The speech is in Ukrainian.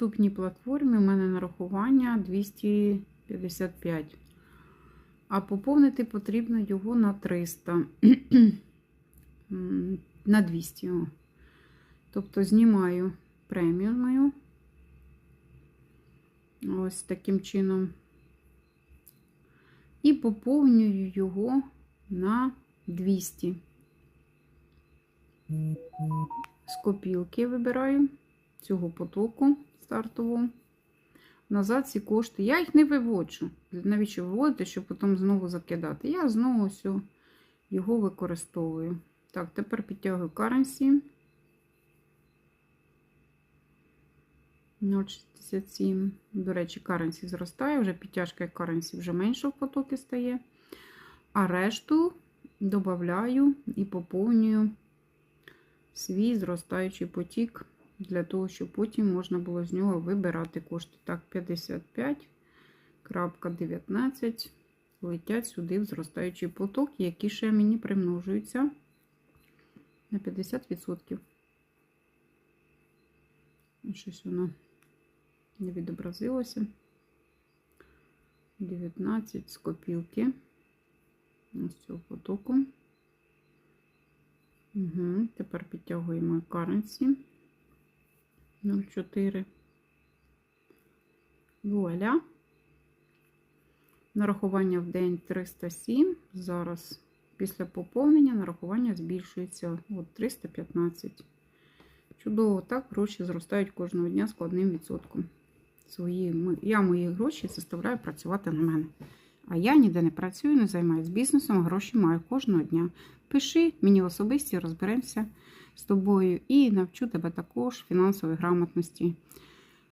наступній платформі у мене нарахування 255. А поповнити потрібно його на 300. На 200. О. Тобто знімаю премію мою. Ось таким чином. І поповнюю його на 200. З копілки вибираю цього потоку стартового. Назад ці кошти. Я їх не виводжу. Навіщо виводити, щоб потім знову закидати? Я знову все його використовую. Так, тепер підтягую currency. 0,67. До речі, currency зростає, вже підтяжка currency вже менше в потоки стає. А решту додаю і поповнюю свій зростаючий потік для того, щоб потім можна було з нього вибирати кошти. Так, 55.19 летять сюди в зростаючий поток, які ще мені примножуються на 50%. Щось воно не відобразилося. 19 з копілки. Ось цього потоку. Угу. Тепер підтягуємо currency 0,4. Вуаля. Нарахування в день 307. Зараз після поповнення нарахування збільшується от 315. Чудово, так гроші зростають кожного дня складним відсотком. Свої, я мої гроші заставляю працювати на мене. А я ніде не працюю, не займаюся бізнесом, гроші маю кожного дня. Пиши мені особисті, розберемося з тобою і навчу тебе також фінансової грамотності.